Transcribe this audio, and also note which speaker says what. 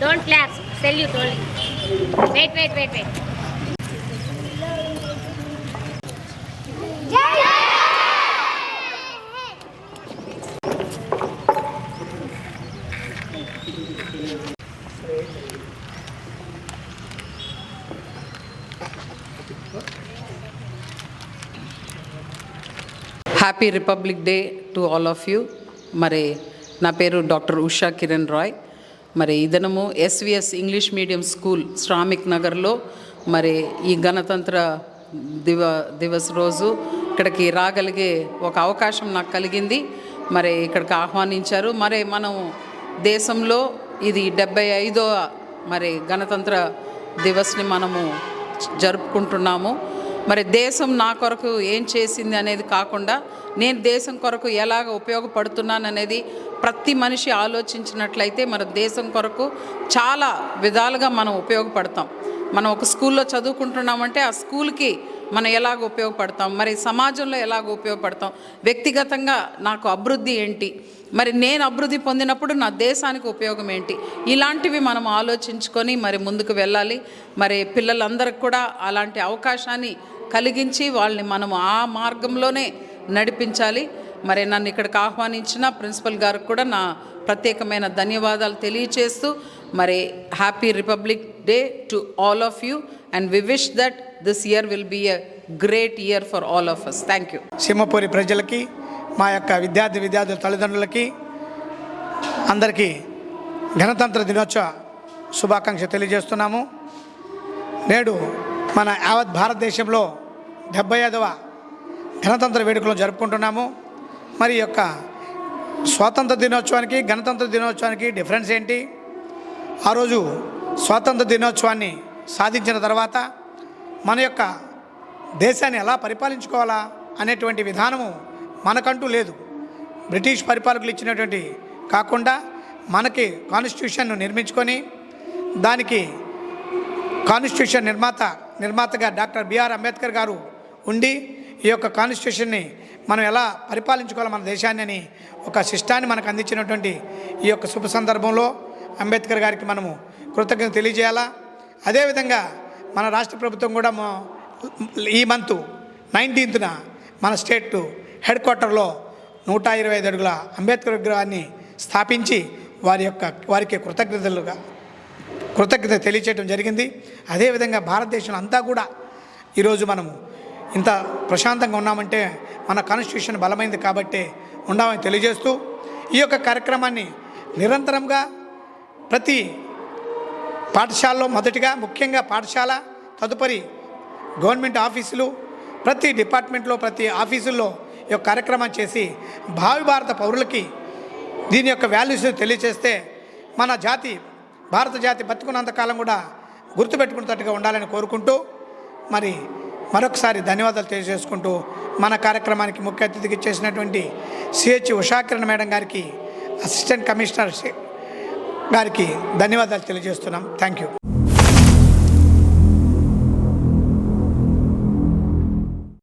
Speaker 1: Don't clap. Salute only. Wait, wait, wait, wait.
Speaker 2: Happy republic day to all of you మరి నా పేరు doctor Usha Kiran Rai. మరి ఇదనము SVS English medium school Shramik నగర్లో మరి ఈ గణతంత్ర దివ దివస్ రోజు ఇక్కడికి రాగలిగే ఒక అవకాశం నాకు కలిగింది. మరి ఇక్కడికి ఆహ్వానించారు. మరి మనం దేశంలో ఇది డెబ్బై ఐదో మరి గణతంత్ర దివస్ని మనము జరుపుకుంటున్నాము. మరి దేశం నా కొరకు ఏం చేసింది అనేది కాకుండా నేను దేశం కొరకు ఎలాగ ఉపయోగపడుతున్నాను అనేది ప్రతి మనిషి ఆలోచించినట్లయితే మన దేశం కొరకు చాలా విధాలుగా మనం ఉపయోగపడతాం. మనం ఒక స్కూల్లో చదువుకుంటున్నామంటే ఆ స్కూల్కి మనం ఎలాగ ఉపయోగపడతాం? మరి సమాజంలో ఎలాగ ఉపయోగపడతాం? వ్యక్తిగతంగా నాకు అభివృద్ధి ఏంటి? మరి నేను అభివృద్ధి పొందినప్పుడు నా దేశానికి ఉపయోగం ఏంటి? ఇలాంటివి మనం ఆలోచించుకొని మరి ముందుకు వెళ్ళాలి. మరి పిల్లలందరికి కూడా అలాంటి అవకాశాన్ని కలిగించి వాళ్ళని మనం ఆ మార్గంలోనే నడిపించాలి. మరి నన్ను ఇక్కడికి ఆహ్వానించిన ప్రిన్సిపల్ గారికి కూడా నా ప్రత్యేకమైన ధన్యవాదాలు తెలియచేస్తూ మరి happy republic day to all of you and we wish that this year will be a great year for all of us thank you
Speaker 3: Simhapuri ప్రజలకి మా యొక్క విద్యార్థి విద్యార్థుల తల్లిదండ్రులకి అందరికీ గణతంత్ర దినోత్సవ శుభాకాంక్ష తెలియజేస్తున్నాము. నేడు మన యావత్ భారతదేశంలో డెబ్బై ఐదవ గణతంత్ర వేడుకలు జరుపుకుంటున్నాము. మరి యొక్క స్వాతంత్ర దినోత్సవానికి గణతంత్ర దినోత్సవానికి డిఫరెన్స్ ఏంటి? ఆ రోజు స్వాతంత్ర దినోత్సవాన్ని సాధించిన తర్వాత మన యొక్క దేశాన్ని ఎలా పరిపాలించుకోవాలా అనేటువంటి విధానము మనకంటూ లేదు. బ్రిటిష్ పరిపాలకులు ఇచ్చినటువంటి కాకుండా మనకి కాన్స్టిట్యూషన్ను నిర్మించుకొని దానికి కాన్స్టిట్యూషన్ నిర్మాత నిర్మాతగా డాక్టర్ బిఆర్ అంబేద్కర్ గారు ఉండి ఈ యొక్క కాన్స్టిట్యూషన్ని మనం ఎలా పరిపాలించుకోవాలి మన దేశాన్ని అని ఒక శిష్టాన్ని మనకు అందించినటువంటి ఈ యొక్క శుభ సందర్భంలో అంబేద్కర్ గారికి మనము కృతజ్ఞత తెలియజేయాలా? అదేవిధంగా మన రాష్ట్ర ప్రభుత్వం కూడా ఈ మంత్ నైన్టీన్త్న మన స్టేట్ హెడ్ క్వార్టర్లో నూట ఇరవై ఐదు అడుగుల అంబేద్కర్ విగ్రహాన్ని స్థాపించి వారి యొక్క వారికి కృతజ్ఞతలుగా కృతజ్ఞత తెలియచేయడం జరిగింది. అదేవిధంగా భారతదేశంలో అంతా కూడా ఈరోజు మనము ఇంత ప్రశాంతంగా ఉన్నామంటే మన కాన్స్టిట్యూషన్ బలమైంది కాబట్టే ఉండామని తెలియజేస్తూ ఈ యొక్క కార్యక్రమాన్ని నిరంతరంగా ప్రతి పాఠశాలలో మొదటిగా ముఖ్యంగా పాఠశాల తదుపరి గవర్నమెంట్ ఆఫీసులు ప్రతి డిపార్ట్మెంట్లో ప్రతి ఆఫీసుల్లో ఈ యొక్క కార్యక్రమం చేసి భావి భారత పౌరులకి దీని యొక్క వాల్యూస్ తెలియచేస్తే మన జాతి భారత జాతి బతుకున్నంతకాలం కూడా గుర్తుపెట్టుకున్నట్టుగా ఉండాలని కోరుకుంటూ మరి మరొకసారి ధన్యవాదాలు తెలియజేసుకుంటూ మన కార్యక్రమానికి ముఖ్య అతిథికి చేసినటువంటి సిహెచ్ ఉషాకిరణ్ మేడం గారికి అసిస్టెంట్ కమిషనర్ గారికి ధన్యవాదాలు తెలియజేస్తున్నాం. Thank you.